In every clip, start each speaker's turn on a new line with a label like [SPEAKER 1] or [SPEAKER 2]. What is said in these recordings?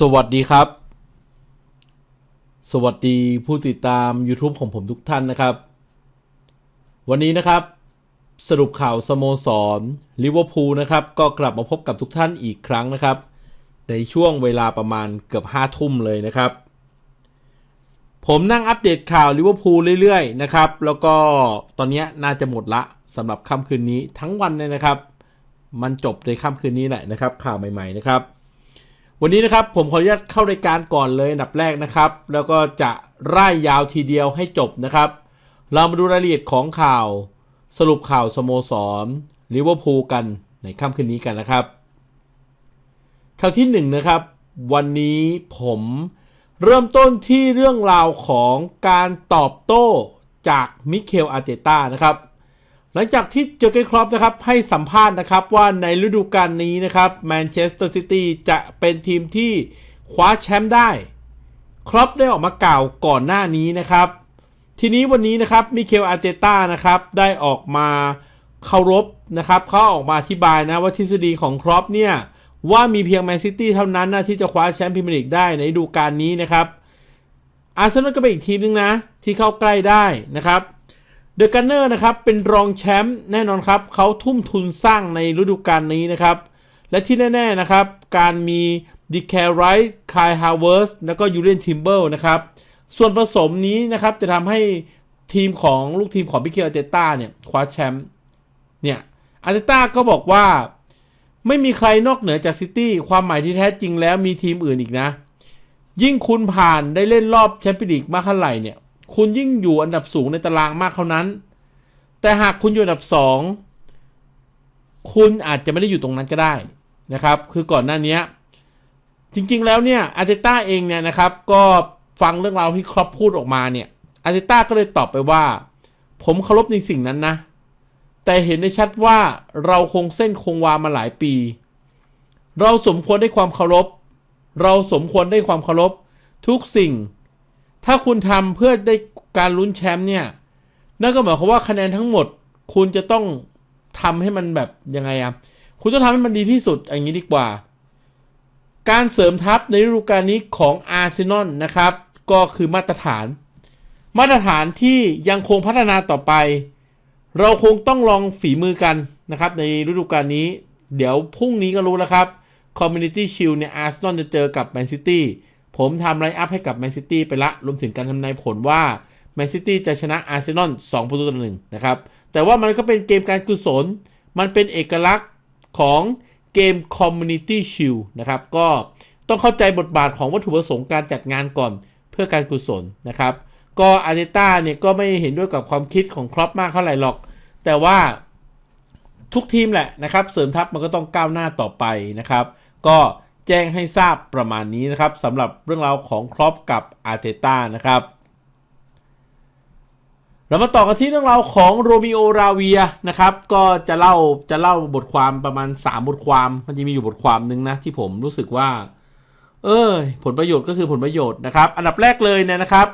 [SPEAKER 1] สวัสดีครับ สวัสดีผู้ติดตาม YouTube ของผมทุกท่านนะครับ วันนี้นะครับ สรุปข่าวสโมสรลิเวอร์พูลนะครับ ก็กลับมาพบกับทุกท่านอีกครั้งนะครับ ในช่วงเวลาประมาณเกือบ5ทุ่มเลยนะครับ ผมนั่งอัปเดตข่าวลิเวอร์พูลเรื่อยๆนะครับ แล้วก็ตอนนี้น่าจะหมดละสำหรับค่ำคืนนี้ทั้งวันเลยนะครับ มันจบในค่ำคืนนี้แหละนะครับ ข่าวใหม่ ๆนะครับ วันนี้นะครับผมขออนุญาตเข้ารายการก่อนเลยอันดับแรกนะครับ แล้วก็จะร่ายยาวทีเดียวให้จบนะครับ เรามาดูรายละเอียดของข่าว สรุปข่าวสโมสรลิเวอร์พูลกันในค่ำคืนนี้กันนะครับ ข่าวที่1นนะครับ วันนี้ผมเริ่มต้นที่เรื่องราวของการตอบโต้จากมิเคลอาร์เตต้านะครับ หลังจากที่เจอเกนครอปนะครับให้สัมภาษณ์นะครับว่าในฤดูกาลนี้นะครับแมนเชสเตอร์ซิตี้จะเป็นทีมที่คว้าแชมป์ได้ ครอปได้ออกมากล่าวก่อนหน้านี้นะครับ ทีนี้วันนี้นะครับมิเคลอาร์เตต้านะครับได้ออกมาเคารพนะครับเขาออกมาอธิบายนะว่าทฤษฎีของครอปเนี่ยว่ามีเพียงแมนซิตี้เท่านั้นนะที่จะคว้าแชมป์พรีเมียร์ลีกได้ในฤดูกาลนี้นะครับอาร์เซนอลก็เป็นอีกทีมนึงนะที่เข้าใกล้ได้นะครับ เดอะกันเนอร์นะครับเป็นรองแชมป์แน่นอนครับเขาทุ่มทุนสร้างในฤดูกาลนี้นะครับ และที่แน่ ๆ นะครับ การมีดิแคร์ไรท์คายฮาวเวิร์สแล้วก็ยูเลียนทิมเบิลนะครับ ส่วนผสมนี้นะครับจะทำให้ทีมของลูกทีมของพิเคลอาร์เตต้าเนี่ยคว้าแชมป์เนี่ยอาร์เตต้าก็บอกว่า ไม่มีใครนอกเหนือจากซิตี้ความหมายที่แท้จริงแล้วมีทีมอื่นอีกนะ ยิ่งคุณผ่านได้เล่นรอบแชมเปี้ยนลีกมากเท่าไหร่เนี่ย คุณยิ่งอยู่อันดับสูงในตารางมากเท่านั้น แต่หากคุณอยู่อันดับ 2 คุณอาจจะไม่ได้อยู่ตรงนั้นก็ได้นะครับ คือก่อนหน้านี้จริงๆแล้วเนี่ยอาร์เตต้าเองเนี่ยนะครับ ก็ฟังเรื่องราวที่ครอปพูดออกมาเนี่ยอาร์เตต้าก็เลยตอบไปว่า ผมเคารพในสิ่งนั้นนะ แต่เห็นได้ชัดว่าเราคงเส้นคงวามาหลายปี เราสมควรได้ความเคารพ เราสมควรได้ความเคารพทุกสิ่ง ถ้าคุณทำเพื่อได้การลุ้นแชมป์เนี่ย นั่นก็หมายความว่าคะแนนทั้งหมด คุณจะต้องทำให้มันแบบยังไงอะคุณต้องทำให้มันดีที่สุดอย่างนี้ดีกว่า การเสริมทัพในฤดูกาลนี้ของอาร์เซนอลนะครับ ก็คือมาตรฐาน มาตรฐานที่ยังคงพัฒนาต่อไป เราคงต้องลองฝีมือกันนะครับ ในฤดูกาลนี้ เดี๋ยวพรุ่งนี้ก็รู้แล้วครับ Community Shield เนี่ยอาร์เซนอลจะเจอกับแมนซิตี้ ผมทำไลน์อัพให้กับแมนซิตี้ไปละ รวมถึงการทำนายผลว่าแมนซิตี้จะชนะอาร์เซนอล2ประตูต่อหนึ่งนะครับ แต่ว่ามันก็เป็นเกมการกุศล มันเป็นเอกลักษณ์ของเกม Community Shield นะครับ ก็ต้องเข้าใจบทบาทของวัตถุประสงค์การจัดงานก่อนเพื่อการกุศลนะครับ ก็อาร์เตต้าเนี่ยก็ไม่เห็นด้วยกับความคิดของครอปมากเท่าไหร่หรอก แต่ว่าทุกทีมแหละนะครับ เสริมทัพมันก็ต้องก้าวหน้าต่อไปนะครับ ก็ แจ้งให้ทราบประมาณนี้นะครับสำหรับเรื่องราวของครอปกับอาร์เตต้านะครับเรามาต่อกันที่เรื่องราวของโรมิโอราเวียนะครับ ก็จะเล่าจะเล่าบทความประมาณ 3 บทความ มันจะมีอยู่บทความหนึ่งนะที่ผมรู้สึกว่า เออผลประโยชน์ก็คือผลประโยชน์นะครับ อันดับแรกเลยเนี่ยนะครับ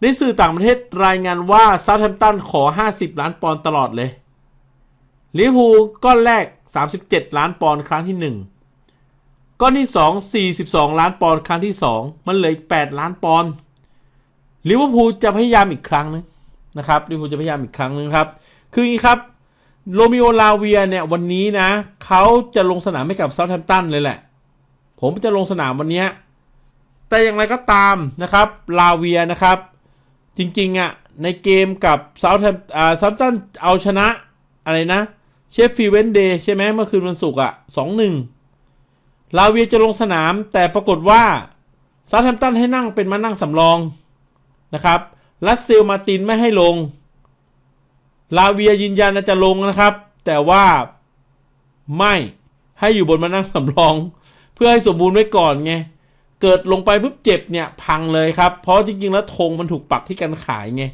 [SPEAKER 1] ในสื่อต่างประเทศรายงานว่าซาแ a มตันขอ 50 ล้านปอนด์ตลอดเลยลิเวอร์พูลก้อนแรก 37 ล้านปอนด์ครั้งที่1 ก้อนที่ 2 42 ล้านปอนด์ครั้งที่ 2 มันเหลืออีก 8 ล้านปอนด์ลิเวอร์พูลจะพยายามอีกครั้งนึงนะครับลิเวอร์พูลจะพยายามอีกครั้งนึงครับ คืออย่างนี้ครับโรมิโอลาเวียเนี่ยวันนี้นะเขาจะลงสนามให้กับเซาท์แฮมป์ตันเลยแหละ ผมจะลงสนามวันนี้ แต่อย่างไรก็ตามนะครับลาเวียนะครับ จริงๆอะ่ะในเกมกับเซาท์แฮมอ่าเซาท์ตันเอาชนะอะไรนะเชฟฟีเวนเดย์ใช่ไหมเมื่อคืนวันศุกร์อะสองหนึ่ง ลาเวียจะลงสนาม แต่ปรากฏว่าซาท์แฮมตันให้นั่งเป็นมานั่งสำรองนะครับรัสเซลมาตินไม่ให้ลง ลาเวียยืนยันจะลงนะครับ แต่ว่าไม่ให้อยู่บนมานั่งสำรอง เพื่อให้สมบูรณ์ไว้ก่อนไงเกิดลงไปปุ๊บเจ็บเนี่ยพังเลยครับ เพราะจริงๆแล้วธงมันถูกปักที่กันขายไง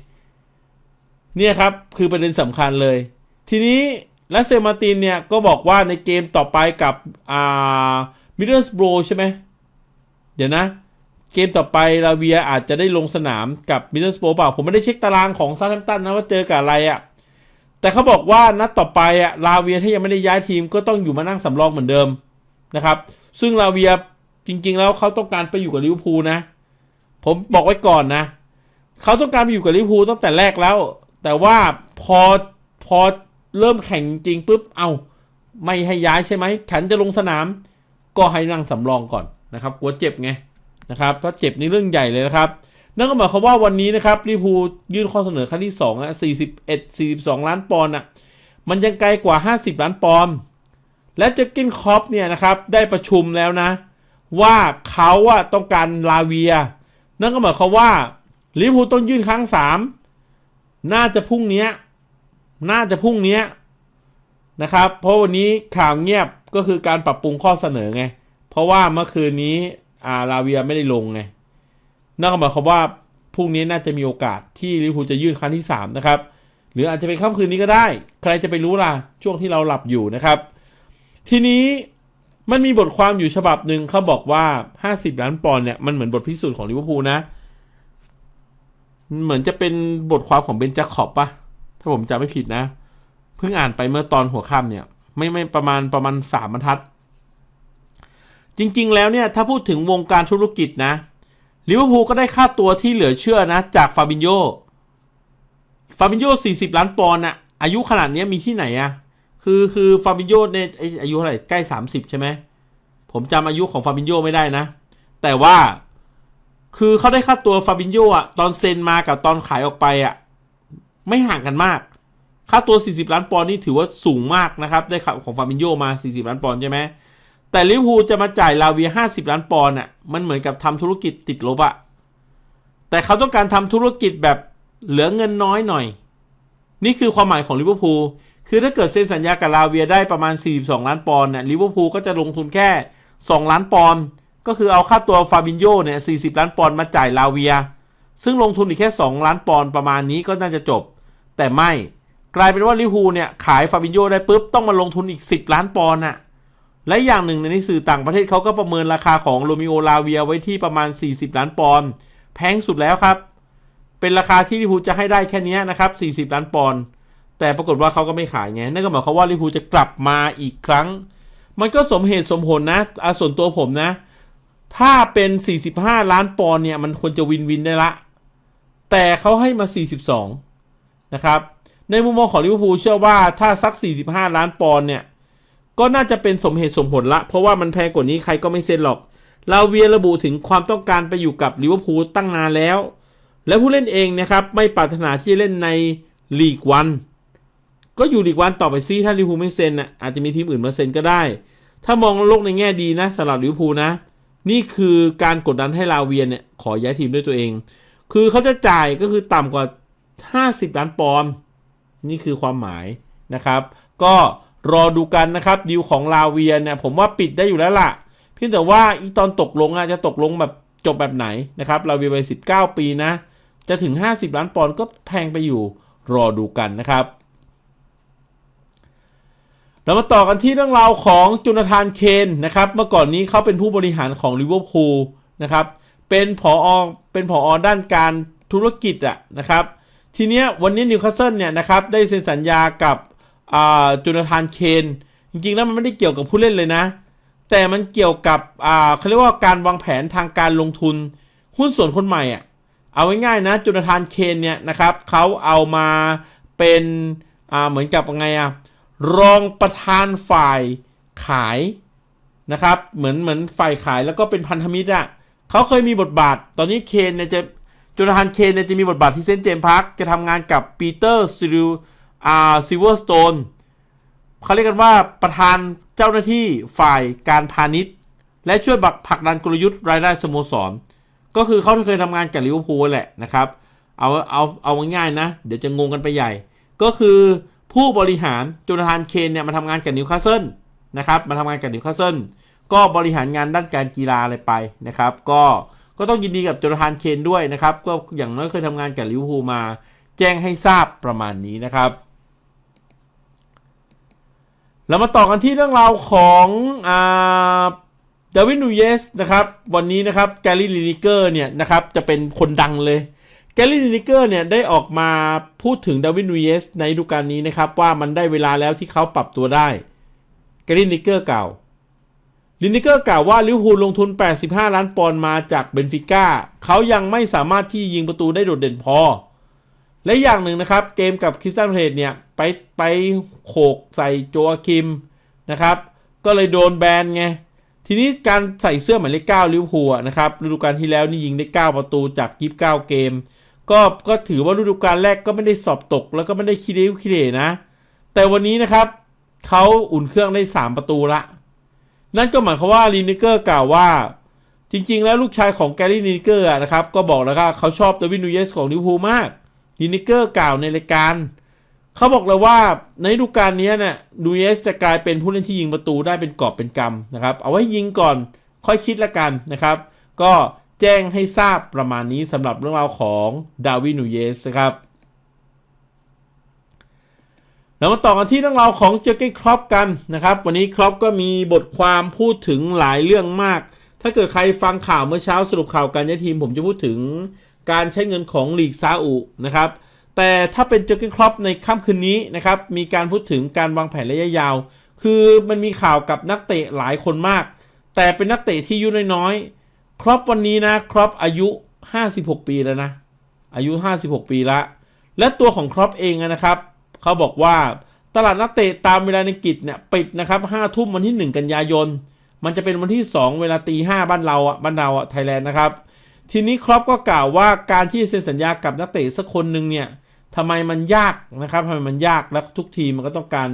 [SPEAKER 1] เนี่ยครับคือประเด็นสำคัญเลย ทีนี้ลัสเซลมาตินเนี่ยก็บอกว่าในเกมต่อไปกับอ่า มิดเดิลสโบรใช่ไหมเดี๋ยวนะ เกมต่อไปลาเวียอาจจะได้ลงสนามกับมิดเดิลสโบรเปล่า ผมไม่ได้เช็คตารางของซาทัมตันนะว่าเจอกับอะไรอะ่ะแต่เขาบอกว่านัดต่อไปอะลาเวียถ้ายังไม่ได้ย้ายทีมก็ต้องอยู่มานั่งสำรองเหมือนเดิมนะครับ ซึ่งลาเวียจริง ๆ แล้วเขาต้องการไปอยู่กับลิเวอร์พูลนะ ผมบอกไว้ก่อนนะเขาต้องการไปอยู่กับลิเวอร์พูลตั้งแต่แรกแล้ว แต่ว่าพอพอเริ่มแข่งจริงปุ๊บเอาไม่ให้ย้ายใช่ไหมฉันจะลงสนาม ก็ให้นั่งสำรองก่อนนะครับกลัวเจ็บไงนะครับถ้าเจ็บในเรื่องใหญ่เลยนะครับ นั่นก็หมายความว่าวันนี้นะครับลิพูยื่นข้อเสนอครั้งที่2อะ41 42 ล้านปอนด์อะมันยังไกลกว่า 50 ล้านปอนด์และเจอร์กินคอปเนี่ยนะครับได้ประชุมแล้วนะ ว่าเขาอะต้องการลาเวีย นั่นก็หมายความว่าลิพูต้องยื่นครั้งสามน่าจะพรุ่งนี้น่าจะพรุ่งนี้นะครับ เพราะวันนี้ข่าวเงียบ ก็คือการปรับปรุงข้อเสนอไง เพราะว่าเมื่อคืนนี้อาลาเวียไม่ได้ลงไงนั่นก็หมายความว่าพรุ่งนี้น่าจะมีโอกาสที่ลิเวอร์พูลจะยื่นครั้งที่ 3 นะครับ หรืออาจจะเป็นค่ำคืนนี้ก็ได้ ใครจะไปรู้ล่ะ ช่วงที่เราหลับอยู่นะครับ ทีนี้มันมีบทความอยู่ฉบับหนึ่งเขาบอกว่า 50 ล้านปอนด์เนี่ย มันเหมือนบทพิสูจน์ของลิเวอร์พูลนะ เหมือนจะเป็นบทความของเบนจาคอบปะถ้าผมจำไม่ผิดนะ เพิ่งอ่านไปเมื่อตอนหัวค่ำเนี่ย ไม่ไม่ประมาณประมาณสามบรรทัด จริงๆ แล้วเนี่ยถ้าพูดถึงวงการธุรกิจนะลิเวอร์พูลก็ได้ค่าตัวที่เหลือเชื่อนะ จากฟาบินโยฟาบินโย40 ล้านปอนด์อะอายุขนาดนี้มีที่ไหนอะคือคือฟาบินโยเนี่ยไอ้อายุเท่าไหร่ใกล้ 30 ใช่ไหมผมจำอายุของฟาบินโยไม่ได้นะ แต่ว่าคือเขาได้ค่าตัวฟาบินโยอะตอนเซ็นมากับตอนขายออกไปอะไม่ห่างกันมาก ค่าตัว 40 ล้านปอนด์นี่ถือว่าสูงมากนะครับ ได้ข่าวของฟาบินโยมา 40 ล้านปอนด์ใช่ไหม แต่ลิเวอร์พูลจะมาจ่ายลาเวีย 50 ล้านปอนด์อะ มันเหมือนกับทำธุรกิจติดลบอะแต่เขาต้องการทำธุรกิจแบบเหลือเงินน้อยหน่อย นี่คือความหมายของลิเวอร์พูล คือถ้าเกิดเซ็นสัญญากับลาเวียได้ประมาณ 42 ล้านปอนด์เนี่ยลิเวอร์พูลก็จะลงทุนแค่ 2 ล้านปอนด์ ก็คือเอาค่าตัวฟาบินโยเนี่ย 40 ล้านปอนด์มาจ่ายลาเวีย ซึ่งลงทุนอีกแค่ 2 ล้านปอนด์ประมาณนี้ก็น่าจะจบ แต่ไม่ กลายเป็นว่าลิเวอร์พูเนี่ยขายฟาบินโยได้ปุ๊บต้องมาลงทุนอีก 10 ล้านปอนด์อะและอย่างหนึ่งในสื่อต่างประเทศเขาก็ประเมินราคาของโรมิโอลาเวียไว้ที่ประมาณ 40 ล้านปอนด์แพงสุดแล้วครับ เป็นราคาที่ลิเวอร์พูจะให้ได้แค่นี้นะครับ 40 ล้านปอนด์แต่ปรากฏว่าเขาก็ไม่ขายไงนั่นก็หมายความว่าลิเวอร์พูจะกลับมาอีกครั้ง มันก็สมเหตุสมผลนะอะส่วนตัวผมนะ ถ้าเป็น 45 ล้านปอนด์เนี่ยมันควรจะวินวินได้ละ แต่เขาให้มา 42 นะครับ ในมุมมองของลิเวอร์พูลเชื่อว่าถ้าสัก 45 ล้านปอนด์เนี่ย ก็น่าจะเป็นสมเหตุสมผลละ เพราะว่ามันแพงกว่านี้ใครก็ไม่เซ็นหรอก ลาเวียระบุถึงความต้องการไปอยู่กับลิเวอร์พูลตั้งนานแล้ว และผู้เล่นเองนะครับ ไม่ปรารถนาที่จะเล่นในลีกวัน ก็อยู่ลีกวันต่อไปซิถ้าลิเวอร์พูลไม่เซ็นอะอาจจะมีทีมอื่นมาเซ็นก็ได้ ถ้ามองโลกในแง่ดีนะสำหรับลิเวอร์พูลนะ นี่คือการกดดันให้ลาเวียเนี่ยขอย้ายทีมด้วยตัวเอง คือเขาจะจ่ายก็คือต่ำกว่า 50 ล้านปอนด์ นี่คือความหมายนะครับ ก็รอดูกันนะครับดีลของลาเวียเนี่ยผมว่าปิดได้อยู่แล้วล่ะ เพียงแต่ว่าอีตอนตกลงอะจะตกลงแบบจบแบบไหนนะครับลาเวียไป 19 ปีนะ จะถึง 50 ล้านปอนด์ก็แพงไปอยู่รอดูกันนะครับเรามาต่อกันที่เรื่องราวของจุนธานเคนนะครับเมื่อก่อนนี้เขาเป็นผู้บริหารของลิเวอร์พูลนะครับเป็นผออเป็นผออด้านการธุรกิจอะนะครับ ทีเนี้ยวันนี้นิวคาสเซิลเนี่ยนะครับได้เซ็นสัญญากับจูนาธานเคน จริงๆแล้วมันไม่ได้เกี่ยวกับผู้เล่นเลยนะ แต่มันเกี่ยวกับเขาเรียกว่าการวางแผนทางการลงทุนหุ้นส่วนคนใหม่อะเอาง่ายๆนะจูนาธานเคนเนี่ยนะครับเขาเอามาเป็นเหมือนกับไงอะรองประธานฝ่ายขายนะครับเหมือนเหมือนฝ่ายขายแล้วก็เป็นพันธมิตรอะเขาเคยมีบทบาท ตอนนี้เคนเนี่ยจะ จนาธานเคนเนี่ยจะมีบทบาทที่เซนเจมพาร์คจะทำงานกับปีเตอร์ซิลิวอ่าซิเวอร์สโตนเขาเรียกกันว่าประธานเจ้าหน้าที่ฝ่ายการพาณิชย์ และช่วยบักผักดันกลยุทธ์รายได้สโมสร ก็คือเขาเคยทำงานกับลิเวอร์พูลแหละนะครับ เอาเอาเอาง่ายๆนะ เดี๋ยวจะงงกันไปใหญ่ ก็คือผู้บริหารจนาธานเคนเนี่ยมาทำงานกับนิวคาสเซิลนะครับมาทำงานกับนิวคาสเซิลก็บริหารงานด้านการกีฬาอะไรไปนะครับ ก็ ก็ต้องยินดีกับจูนาธานเคนด้วยนะครับ ก็อย่างน้อยเคยทำงานกับลิเวอร์พูลมา แจ้งให้ทราบประมาณนี้นะครับเรามาต่อกันที่เรื่องราวของอ่าดาวินนูเยสนะครับ วันนี้นะครับแกลลี่ลินิเกอร์เนี่ยนะครับจะเป็นคนดังเลยแกลลี่ลินิเกอร์เนี่ยได้ออกมาพูดถึงดาวินนูเยสในฤดูกาลนี้นะครับ ว่ามันได้เวลาแล้วที่เขาปรับตัวได้แกลลี่ลินิเกอร์กล่าว ลินิเกอร์กล่าวว่าลิเวอร์พูลลงทุน 85 ล้านปอนด์มาจากเบนฟิก้าเขายังไม่สามารถที่ยิงประตูได้โดดเด่นพอ และอย่างหนึ่งนะครับ เกมกับคริสตันเพลตเนี่ย ไปไปโขกใส่โจอาคิมนะครับ ก็เลยโดนแบนไง ทีนี้การใส่เสื้อหมายเลข9ลิเวอร์พูลนะครับฤดูกาลที่แล้วนี่ยิงได้ 9 ประตูจาก 29 เกม ก็ก็ถือว่าฤดูกาลแรกก็ไม่ได้สอบตก แล้วก็ไม่ได้คิดเร็วคิดเรนะ แต่วันนี้นะครับเขาอุ่นเครื่องได้ 3 ประตูละ นั่นก็หมายความว่าลีนิเกอร์กล่าวว่า จริง ๆ แล้วลูกชายของแกรี่ลีนิเกอร์นะครับ ก็บอกแล้วว่าเขาชอบเดวินนูเยสของลิเวอร์พูลมากลีนิเกอร์กล่าวในรายการเขาบอกเลยว่าในฤดูกาลนี้เนี่ยนูเยสจะกลายเป็นผู้เล่นที่ยิงประตูได้เป็นกอบเป็นกำนะครับ เอาไว้ยิงก่อนค่อยคิดละกันนะครับ ก็แจ้งให้ทราบประมาณนี้สำหรับเรื่องราวของดาวินนูเยสครับ เรามาต่อกันที่เรื่องราวของเจอร์เกนครอปกันนะครับ วันนี้ครอปก็มีบทความพูดถึงหลายเรื่องมาก ถ้าเกิดใครฟังข่าวเมื่อเช้าสรุปข่าวการย้ายทีม ผมจะพูดถึงการใช้เงินของลีกซาอุนะครับ แต่ถ้าเป็นเจอร์เกนครอปในค่ำคืนนี้นะครับ มีการพูดถึงการวางแผนระยะยาว คือมันมีข่าวกับนักเตะหลายคนมาก แต่เป็นนักเตะที่อายุน้อยๆครอปวันนี้นะครอปอายุ 56 ปีแล้วนะอายุ 56 ปีละและตัวของครอปเองนะครับ เขาบอกว่าตลาดนักเตะตามเวลาในกิจเนี่ยปิดนะครับ5ทุ่มวันที่ 1 กันยายน มันจะเป็นวันที่ 2 เวลาตีห้าบ้านเราอะบ้านเราอะไทยแลนด์นะครับ ทีนี้ครอปก็กล่าวว่าการที่เซ็นสัญญากับนักเตะสักคนหนึ่งเนี่ยทำไมมันยากนะครับทำไมมันยากแล้วทุกทีมมันก็ต้องการ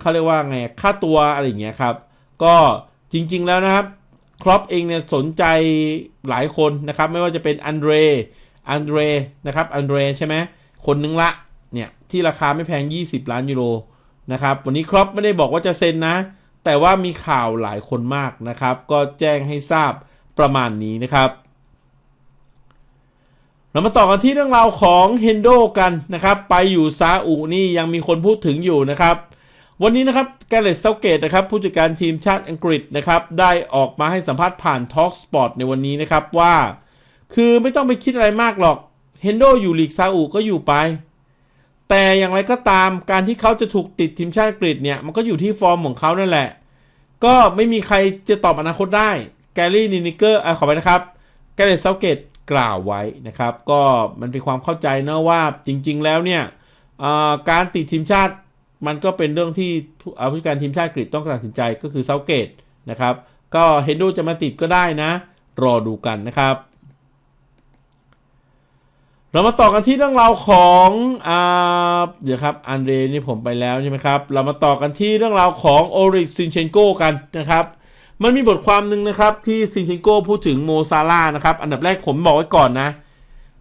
[SPEAKER 1] เขาเรียกว่าไงค่าตัวอะไรอย่างเงี้ยครับ ก็จริงๆแล้วนะครับครอปเองเนี่ยสนใจหลายคนนะครับ ไม่ว่าจะเป็นอันเดรอันเดรนะครับอันเดรใช่ไหมคนนึงละ เนี่ยที่ราคาไม่แพง 20 ล้านยูโรนะครับ วันนี้ครอปไม่ได้บอกว่าจะเซ็นนะ แต่ว่ามีข่าวหลายคนมากนะครับ ก็แจ้งให้ทราบประมาณนี้นะครับ เรามาต่อกันที่เรื่องราวของเฮนโดกันนะครับ ไปอยู่ซาอุนี่ยังมีคนพูดถึงอยู่นะครับ วันนี้นะครับแกเรตเซาเกตนะครับ ผู้จัดการทีมชาติอังกฤษนะครับ ได้ออกมาให้สัมภาษณ์ผ่าน Talk Sport ในวันนี้นะครับว่า คือไม่ต้องไปคิดอะไรมากหรอกเฮนโดอยู่ลีกซาอุก็อยู่ไป แต่อย่างไรก็ตามการที่เขาจะถูกติดทีมชาติอังกฤษเนี่ย มันก็อยู่ที่ฟอร์มของเขานั่นแหละ ก็ไม่มีใครจะตอบอนาคตได้ แกรี่นินิเกอร์ขอไปนะครับ แกเรตเซาเกตกล่าวไว้นะครับ ก็มันเป็นความเข้าใจนะว่าจริง ๆ แล้วเนี่ยการติดทีมชาติมันก็เป็นเรื่องที่ผู้การทีมชาติอังกฤษต้องตัดสินใจก็คือเซาเกตนะครับ ก็เฮนโดจะมาติดก็ได้นะ รอดูกันนะครับ เรามาต่อกันที่เรื่องราวของอ่าเดี๋ยวครับอันเดรนี่ผมไปแล้วใช่ไหมครับ เรามาต่อกันที่เรื่องราวของโอริกซินเชนโกกันนะครับ มันมีบทความหนึ่งนะครับที่ซินเชนโกพูดถึงโมซาร่านะครับ อันดับแรกผมบอกไว้ก่อนนะ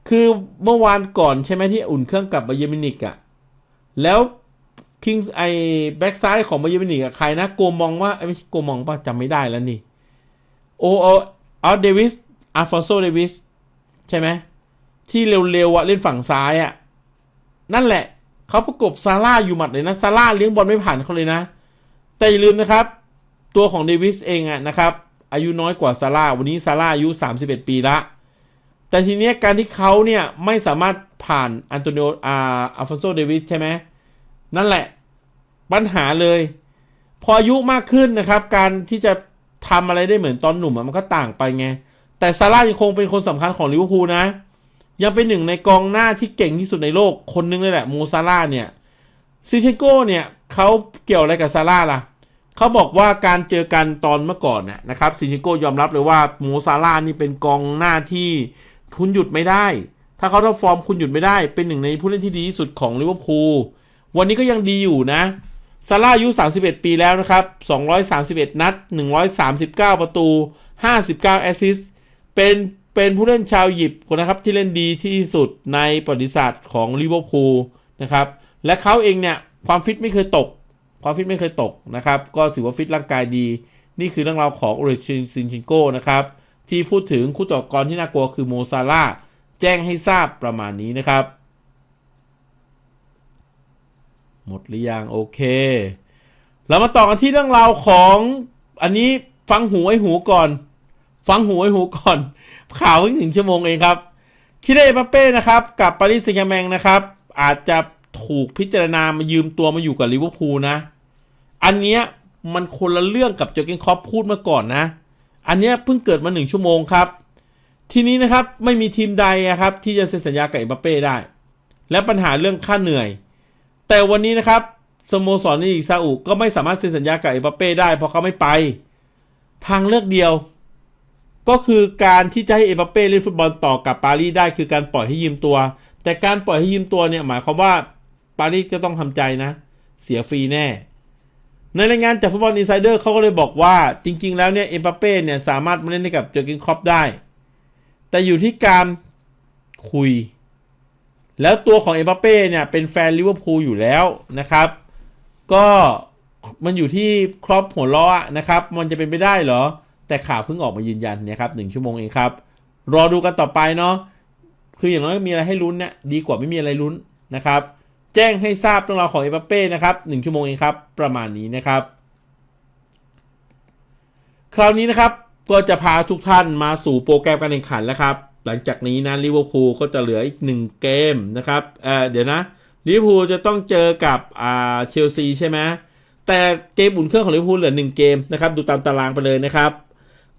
[SPEAKER 1] คือเมื่อวานก่อนใช่ไหมที่อุ่นเครื่องกับบาเยอร์มินิกอะแล้วคิงไอแบ็กซ้ายของบาเยอร์มินิกอะใครนะโกมองว่าไม่ใช่โกมองป่ะจำไม่ได้แล้วนี่โอโออลเดวิสอาฟอนโซเดวิสใช่ไหม ที่เร็วๆอะเล่นฝั่งซ้ายอะนั่นแหละเขาประกบซาร่าอยู่หมัดเลยนะซาร่าเลี้ยงบอลไม่ผ่านเขาเลยนะ แต่อย่าลืมนะครับ ตัวของเดวิสเองอะนะครับ อายุน้อยกว่าซาร่าวันนี้ซาร่าอายุ 31 ปีละ แต่ทีเนี้ยการที่เขาเนี่ยไม่สามารถผ่านอันโตนิโออาอัลฟอนโซเดวิสใช่ไหมนั่นแหละปัญหาเลย พออายุมากขึ้นนะครับ การที่จะทำอะไรได้เหมือนตอนหนุ่มมันก็ต่างไปไง แต่ซาร่ายังคงเป็นคนสำคัญของลิเวอร์พูลนะ ยังเป็นหนึ่งในกองหน้าที่เก่งที่สุดในโลกคนนึงเลยแหละโมซาร่าเนี่ยซิเชโก้เนี่ยเขาเกี่ยวอะไรกับซาร่าล่ะเขาบอกว่าการเจอกันตอนเมื่อก่อนน่ยนะครับซิเชโก้ยอมรับเลยว่าโมซาร่านี่เป็นกองหน้าที่คุณหยุดไม่ได้ ถ้าเขาท็อปฟอร์มคุณหยุดไม่ได้ เป็นหนึ่งในผู้เล่นที่ดีที่สุดของลิเวอร์พูลวันนี้ก็ยังดีอยู่นะซาร่าอายุ 31 ปีแล้วนะครับ 231 นัด 139 ประตู 59 แอสซิสต์เป็น เป็นผู้เล่นชาวอียิปต์คนนะครับที่เล่นดีที่สุดในประวัติศาสตร์ของลิเวอร์พูลนะครับและเขาเองเนี่ยความฟิตไม่เคยตก ความฟิตไม่เคยตกนะครับก็ถือว่าฟิตร่างกายดี นี่คือเรื่องราวของโอเรชินซินชินโกนะครับที่พูดถึงคู่ต่อกรที่น่ากลัวคือโมซาร่าแจ้งให้ทราบประมาณนี้นะครับ หมดหรือยังโอเค เรามาต่อกันที่เรื่องราวของอันนี้ฟังหูไว้หูก่อน ฟังหูไว้หูก่อน ข่าวเพิ่งหนึ่งชั่วโมงเองครับ คิเดปาเป้นะครับ กับปารีสแซงต์แชร์แมงนะครับ อาจจะถูกพิจารณามายืมตัวมาอยู่กับลิเวอร์พูลนะ อันเนี้ยมันคนละเรื่องกับเจอเกนคอปพูดมาก่อนนะ อันเนี้ยเพิ่งเกิดมาหนึ่งชั่วโมงครับ ทีนี้นะครับไม่มีทีมใดอะครับ ที่จะเซ็นสัญญากับเอ็มบัปเป้ได้ และปัญหาเรื่องค่าเหนื่อย แต่วันนี้นะครับสโมสรในลีกซาอุก็ไม่สามารถเซ็นสัญญากับเอ็มบัปเป้ได้เพราะเขาไม่ไป ทางเลือกเดียว ก็คือการที่จะให้เอ็มบัปเป้เล่นฟุตบอลต่อกับปารีสได้คือการปล่อยให้ยืมตัว แต่การปล่อยให้ยืมตัวเนี่ยหมายความว่าปารีสก็ต้องทำใจนะ เสียฟรีแน่ ในรายงานจากฟุตบอลอินไซเดอร์เขาก็เลยบอกว่าจริง ๆ แล้วเนี่ยเอ็มบัปเป้เนี่ยสามารถมาเล่นให้กับเจอร์กินครอปได้ แต่อยู่ที่การคุย แล้วตัวของเอ็มบัปเป้เนี่ยเป็นแฟนลิเวอร์พูลอยู่แล้วนะครับ ก็มันอยู่ที่ครอปหัวล้อนะครับ มันจะเป็นไปได้เหรอ แต่ข่าวเพิ่งออกมายืนยันเนี่ยครับหนึ่งชั่วโมงเองครับ รอดูกันต่อไปเนาะคืออย่างน้อยมีอะไรให้ลุ้นเนี่ยดีกว่าไม่มีอะไรลุ้นนะครับ แจ้งให้ทราบเรื่องราวของเอปเป้นะครับหนึ่งชั่วโมงเองครับ ประมาณนี้นะครับ คราวนี้นะครับก็จะพาทุกท่านมาสู่โปรแกรมการแข่งขันแล้วครับ หลังจากนี้นะลิเวอร์พูลก็จะเหลืออีกหนึ่งเกมนะครับเอ่อเดี๋ยวนะลิเวอร์พูลจะต้องเจอกับอ่าเชลซีใช่ไหมแต่เกมอุ่นเครื่องของลิเวอร์พูลเหลือหนึ่งเกมนะครับ ดูตามตารางไปเลยนะครับ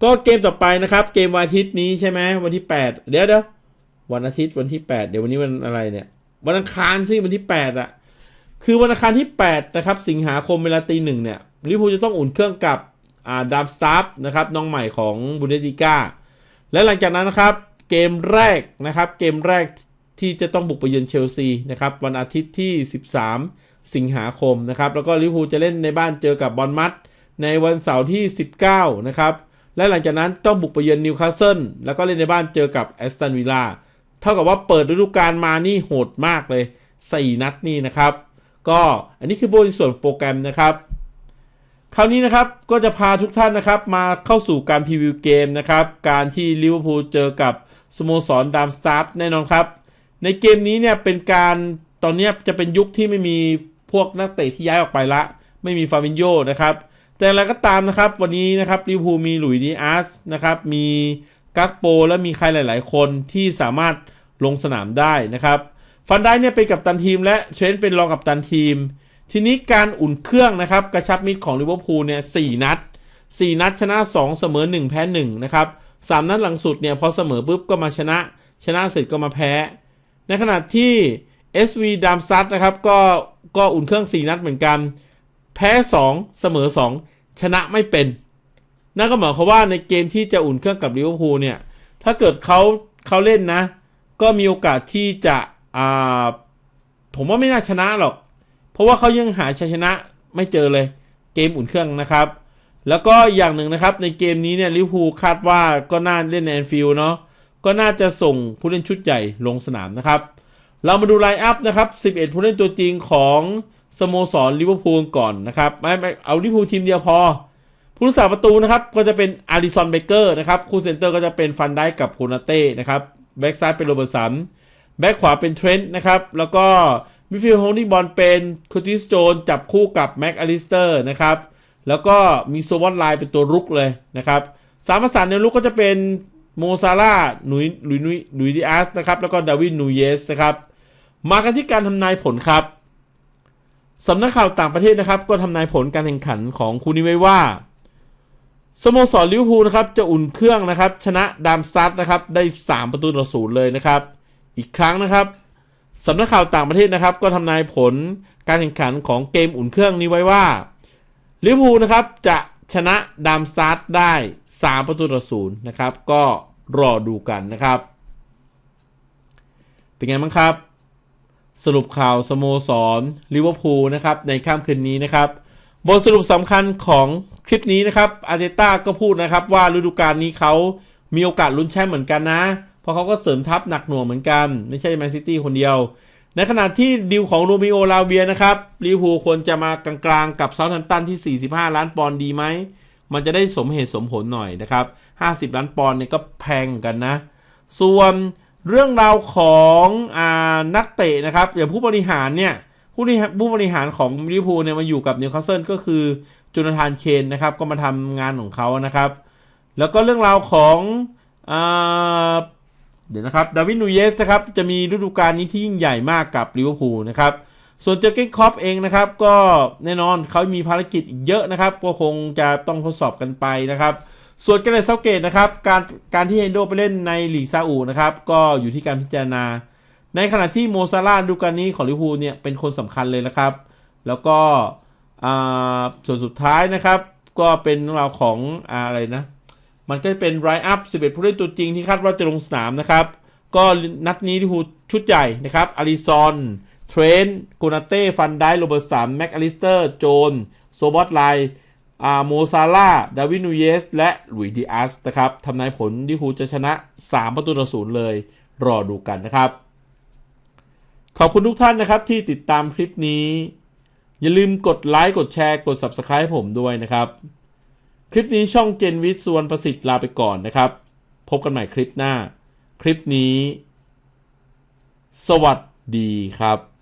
[SPEAKER 1] ก็เกมต่อไปนะครับ เกมวันอาทิตย์นี้ใช่ไหมวันที่ 8 เดี๋ยวเดี๋ยววันอาทิตย์วันที่ 8 เดี๋ยววันนี้วันอะไรเนี่ย วันอังคารสิวันที่ 8อะคือวันอังคารที่ 8 นะครับ สิงหาคมเวลาตีหนึ่งเนี่ยลิเวอร์พูลจะต้องอุ่นเครื่องกับอ่าดับสตาร์นะครับน้องใหม่ของบุนเดสลิก้าและหลังจากนั้นนะครับ เกมแรกนะครับ เกมแรกที่จะต้องบุกไปเยือนเชลซีนะครับวันอาทิตย์ที่ 13 สิงหาคมนะครับแล้วก็ลิเวอร์พูลจะเล่นในบ้านเจอกับบอลมัดในวันเสาร์ที่ 19 นะครับ และหลังจากนั้นต้องบุกไปเยือนนิวคาสเซิลแล้วก็เล่นในบ้านเจอกับแอสตันวิลล่าเท่ากับว่าเปิดฤดูกาลมานี่โหดมากเลย 4 นัดนี่นะครับ ก็อันนี้คือบทส่วนโปรแกรมนะครับ คราวนี้นะครับก็จะพาทุกท่านนะครับมาเข้าสู่การพรีวิวเกมนะครับ การที่ลิเวอร์พูลเจอกับสโมสรดามสตาร์แน่นอนครับ ในเกมนี้เนี่ยเป็นการตอนนี้จะเป็นยุคที่ไม่มีพวกนักเตะที่ย้ายออกไปละ ไม่มีฟาบินโยนะครับ แต่อะไรก็ตามนะครับ วันนี้นะครับลิวพูมีหลุยดีอาร์สนะครับมีกักโปและมีใครหลาย ๆ คนที่สามารถลงสนามได้นะครับฟันได้เนี่ยเป็นกัปตันทีม และเทรนเป็นรองกัปตันทีม ทีนี้การอุ่นเครื่องนะครับกระชับมิตรของลิเวอร์พูลเนี่ยสนัด 4 นัดชนะ 2 เสมอ 1 แพ้1นะครับสามนัดหลังสุดเนี่ยพอเสมอปุ๊บก็มาชนะ ชนะเสร็จก็มาแพ้ ในขณะที่ SV ดามซัตนะครับก็ก็อุ่นเครื่อง 4 นัดเหมือนกัน แพ้ 2 เสมอ 2 ชนะไม่เป็น นั่นก็หมายความว่าในเกมที่จะอุ่นเครื่องกับลิเวอร์พูลเนี่ย ถ้าเกิดเขาเขาเล่นนะ ก็มีโอกาสที่จะอ่าผมว่าไม่น่าชนะหรอก เพราะว่าเขายังหาชัยชนะไม่เจอเลย เกมอุ่นเครื่องนะครับ แล้วก็อย่างหนึ่งนะครับในเกมนี้เนี่ยลิเวอร์พูลคาดว่าก็น่าเล่นในแอนฟิลด์เนาะก็น่าจะส่งผู้เล่นชุดใหญ่ลงสนามนะครับ เรามาดูไลน์อัพนะครับ 11 ผู้เล่นตัวจริงของ สโมสรลิเวอร์พูลก่อนนะครับไม่ไม่เอาลิเวอร์พูลทีมเดียวพอ ผู้รักษาประตูนะครับก็จะเป็นอาริสันเบเกอร์นะครับคู่เซนเตอร์ก็จะเป็นฟันได้กับโคนาเต้นะครับแบ็กซ้ายเป็นโรเบิร์ตสันแบ็กขวาเป็นเทรนต์นะครับแล้วก็มิฟิลโฮลดิ้งบอลเป็นคูติสโจนจับคู่กับแม็กอลิสเตอร์นะครับแล้วก็มีโซวอนไลน์เป็นตัวรุกเลยนะครับสามประสานในลุกก็จะเป็นโมซาร่าหนุยหลุยนุยหลุยดิอาสนะครับแล้วก็ดาวินนูเยสนะครับมากันที่การทำนายผลครับ สำนักข่าวต่างประเทศนะครับ ก็ทำนายผลการแข่งขันของคู่นี้ไว้ว่าสโมสรลิเวอร์พูลนะครับจะอุ่นเครื่องนะครับ ชนะดามซัตนะครับได้ 3 ประตูต่อศูนย์เลยนะครับ อีกครั้งนะครับสำนักข่าวต่างประเทศนะครับ ก็ทำนายผลการแข่งขันของเกมอุ่นเครื่องนี้ไว้ว่าลิเวอร์พูลนะครับจะชนะดามซัตได้ 3 ประตูต่อศูนย์นะครับ ก็รอดูกันนะครับ เป็นไงบ้างครับ สรุปข่าวสโมสรลิเวอร์พูลนะครับในค่ำคืนนี้นะครับบทสรุปสำคัญของคลิปนี้นะครับอาร์เตต้าก็พูดนะครับว่าฤดูกาลนี้เขามีโอกาสลุ้นแชมป์เหมือนกันนะ เพราะเขาก็เสริมทัพหนักหน่วงเหมือนกัน ไม่ใช่แมนซิตี้คนเดียว ในขณะที่ดีลของโรมิโอลาเวียนะครับลิเวอร์พูลควรจะมากลางๆกับเซาท์แฮมป์ตันที่ 45 ล้านปอนด์ดีไหม มันจะได้สมเหตุสมผลหน่อยนะครับ 50 ล้านปอนด์เนี่ยก็แพงกันนะ ส่วน เรื่องราวของอานักเตะนะครับอย่างผู้บริหารเนี่ยผู้บริหารผู้บริหารของลิเวอร์พูลเนี่ยมาอยู่กับนิวคาสเซิลก็คือจูนาธานเคนนะครับก็มาทำงานของเขานะครับ แล้วก็เรื่องราวของอเดี๋ยวนะครับดาวินนูเยสนะครับจะมีฤดูกาลนี้ที่ยิ่งใหญ่มากกับลิเวอร์พูลนะครับส่วนเจอเก้นคอปเองนะครับ ก็แน่นอนเขามีภารกิจอีกเยอะนะครับ ก็คงจะต้องทดสอบกันไปนะครับ ส่วนเกเลยเซาเกตนะครับการการที่เฮนโดไปเล่นในลีกซาอุนะครับก็อยู่ที่การพิจารณา ในขณะที่โมซาร่าดูการนี้ของลิพูเนี่ยเป็นคนสำคัญเลยนะครับ แล้วก็อ่าส่วนสุดท้ายนะครับ ก็เป็นเรื่องราวของอะไรนะ มันก็จะเป็นไรอัพ11 ผู้เล่นตัวจริงที่คาดว่าจะลงสนามนะครับ ก็นัดนี้ลิพูชุดใหญ่นะครับอาริซอนเทรนต์โกนาเต้ฟันไดโรเบิร์ตสันแม็กอลิสเตอร์โจนโซบอตไล อาโมซาร่าดาวินูเยส และลุยดิอัสนะครับทำนายผลลิเวอร์พูลจะชนะ 3 ประตูต่อศูนย์เลย รอดูกันนะครับ ขอบคุณทุกท่านนะครับที่ติดตามคลิปนี้ อย่าลืมกดไลค์กดแชร์กด Subscribe ให้ผมด้วยนะครับ คลิปนี้ช่องเจนวิทย์สวนประสิทธิ์ลาไปก่อนนะครับ พบกันใหม่คลิปหน้า คลิปนี้ สวัสดีครับ